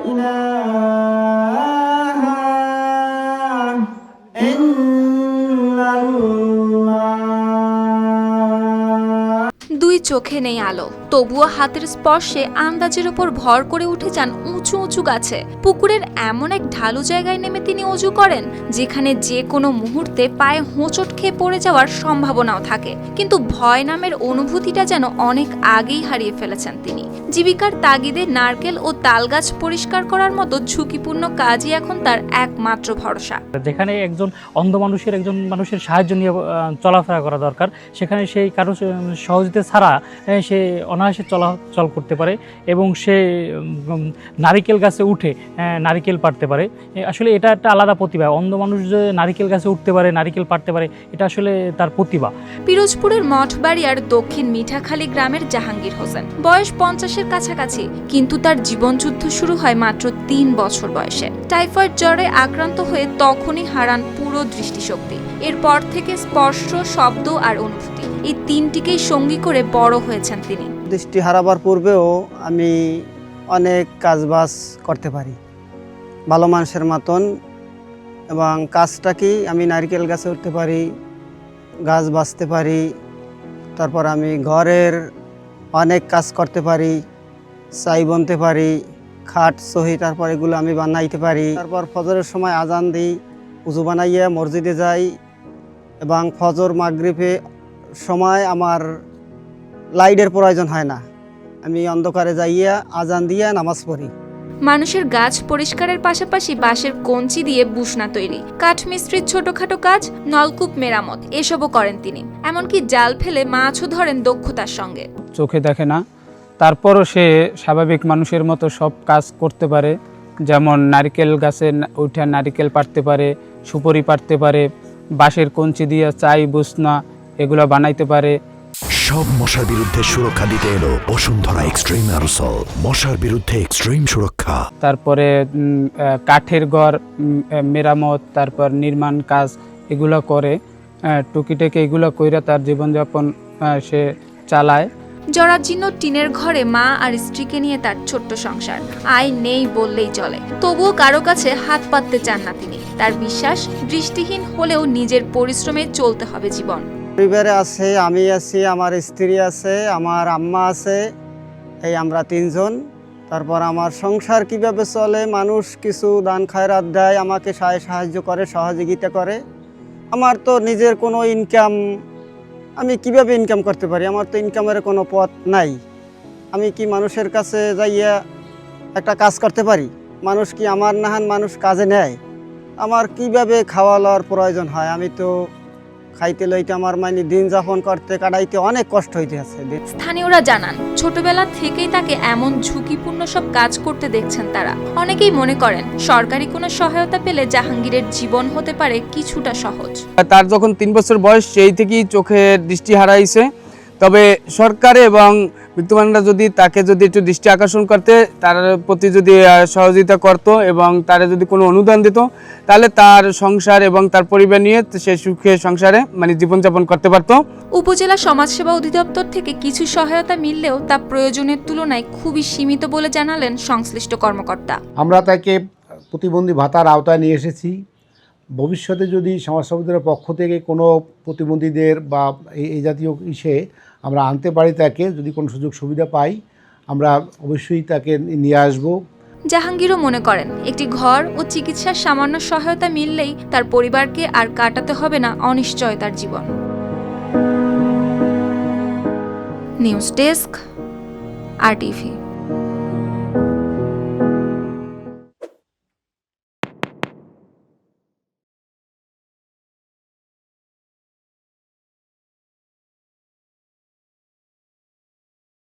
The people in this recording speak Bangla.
إله দুই চোখে নেই আলো। তবুও হাতের স্পর্শে আন্দাজের ওপর ভর করে উঠে যান উঁচু উঁচু গাছে। পুকুরের এমন এক ঢালু জায়গায় নেমে তিনি অজু করেন, যেখানে যে কোনো মুহূর্তে পায়ে হোঁচট খেয়ে পড়ে যাওয়ার সম্ভাবনাও থাকে। কিন্তু ভয় নামের অনুভূতিটা যেন অনেক আগেই হারিয়ে ফেলেছেন তিনি। জীবিকার তাগিদে নারকেল ও তালগাছ পরিষ্কার করার মতো ঝুঁকিপূর্ণ কাজই এখন তার একমাত্র ভরসা। যেখানে একজন অন্ধ মানুষের, একজন মানুষের সাহায্য নিয়ে চলাফেরা করা দরকার, সেখানে সেই কারও সহযোগিতা ছাড়া সে অনায়াসে চলাচল করতে পারে এবং সে নারিকেল গাছে উঠে নারিকেল পাড়তে পারে। আসলে এটা একটা আলাদা প্রতিভা। অন্ধ মানুষ যে নারিকেল গাছে উঠতে পারে, নারিকেল পাড়তে পারে, এটা আসলে তার প্রতিভা। পিরোজপুরের মঠবাড়িয়ার দক্ষিণ মিঠাখালী গ্রামের জাহাঙ্গীর হোসেন। বয়স পঞ্চাশের কাছাকাছি, কিন্তু তার জীবনযুদ্ধ শুরু হয় মাত্র তিন বছর বয়সে। টাইফয়েড জ্বরে আক্রান্ত হয়ে তখনই হারান পুরো দৃষ্টিশক্তি। এরপর থেকে স্পর্শ, শব্দ আর অনুভূতি। এই তিনটিকেই সঙ্গী করে বড় হয়েছেন তিনি। দৃষ্টি হারাবার পূর্বেও আমি অনেক কাজবাজ করতে পারি। ভালো মানুষের মতন এবং কাজটা কি আমি নারকেল গাছে উঠতে পারি, গাছ বাঁচতে পারি, তারপর আমি ঘরের অনেক কাজ করতে পারি চাই বনতে পারি, খাট, সহি, তারপর এগুলো আমি বানাইতে পারি। তারপর ফজরের সময় আজান দিই, উজু বানাইয়া মসজিদে যাই এবং ফজর মাগরিবে সময় আমার লাইটের প্রয়োজন হয় না। আমি অন্ধকারে যাইয়া আজান দিয়া নামাজ পড়ি। মানুষের গাছ পরিষ্কারের পাশাপাশি বাঁশের কঞ্চি দিয়ে বুসনা তৈরি। কাঠমিস্ত্রির ছোটখাটো কাজ নলকূপ মেরামত এসবও করেন তিনি। এমনকি জাল ফেলে মাছও ধরেন দক্ষতার সঙ্গে। চোখে দেখে না। তারপরও সে স্বাভাবিক মানুষের মতো সব কাজ করতে পারে। যেমন নারকেল গাছে উঠে নারকেল পাড়তে পারে সুপরি পাড়তে পারে। বাঁশের কঞ্চি দিয়ে চাই বুসনা এগুলো বানাইতে পারে। সব মশার বিরুদ্ধে সুরক্ষা দিতে এলো বসুন্ধরা এক্সট্রিম অ্যারোসল। মশার বিরুদ্ধে এক্সট্রিম সুরক্ষা। তারপরে কাঠের ঘর মেরামত তারপর নির্মাণ কাজ এগুলো করে। টুকিটেকে এগুলো কইরা তার জীবনযাপন সে চালায়। জরাজীর্ণ টিনের ঘরে মা আর স্ত্রীকে নিয়ে তার ছোট্ট সংসার। আয় নেই বললেই চলে। তবুও কারও কাছে হাত পাততে চান না তিনি। তার বিশ্বাস দৃষ্টিহীন হলেও নিজের পরিশ্রমে চলতে হবে জীবন। পরিবারে আছে, আমি আছি, আমার স্ত্রী আছে, আমার আম্মা আছে, এই আমরা তিনজন। তারপর আমার সংসার কীভাবে চলে, মানুষ কিছু দান খায়রাত দেয়, আমাকে সাহায্য করে, সহযোগিতা করে। আমার তো নিজের কোনো ইনকাম আমি কীভাবে ইনকাম করতে পারি? আমার তো ইনকামের কোনো পথ নাই। আমি কি মানুষের কাছে যাইয়া একটা কাজ করতে পারি? মানুষ কি আমার নাহান মানুষ কাজে নেয়? আমার কীভাবে খাওয়া লওয়ার প্রয়োজন হয়? আমি তো খাইতে লইতে আমার মানে দিন যাপন করতে কাটাইতে অনেক কষ্ট হইতে আছে স্থানীয়রা জানান ছোটবেলা থেকেই তাকে এমন ঝুঁকিপূর্ণ সব কাজ করতে দেখছেন তারা। অনেকেই মনে করেন সরকারি কোনো সহায়তা পেলে জাহাঙ্গীরের জীবন হতে পারে কিছুটা সহজ। তার যখন তিন বছর বয়স সেই থেকেই চোখের দৃষ্টি হারাইছে। তবে সরকার এবং বিত্তমানরা যদি তাকে যদি একটু দৃষ্টি আকর্ষণ করতে তার প্রতি যদি সহযোগিতা করত এবং তারা যদি কোনো অনুদান দিত তাহলে তার সংসার এবং তার পরিবার নিয়ে সে সুখে সংসারে মানে জীবনযাপন করতে পারতো। উপজেলা সমাজসেবা অধিদপ্তর থেকে কিছু সহায়তা মিললেও তা প্রয়োজনের তুলনায় খুবই সীমিত বলে জানালেন সংশ্লিষ্ট কর্মকর্তা। আমরা তাকে প্রতিবন্ধী ভাতার আওতায় নিয়ে এসেছি। ভবিষ্যতে যদি সমাজ সমিতির পক্ষ থেকে কোনো প্রতিবন্ধীদের বা এই জাতীয় ইসে আমরা আনতে পারি তাকে, যদি কোনো সুযোগ সুবিধা পাই, আমরা অবশ্যই তাকে নিয়ে আসব। জাহাঙ্গীরও মনে করেন, একটি ঘর ও চিকিৎসার সামান্য সহায়তা মিললেই তার পরিবারকে আর কাটাতে হবে না অনিশ্চয়তার জীবন। News desk, R TV.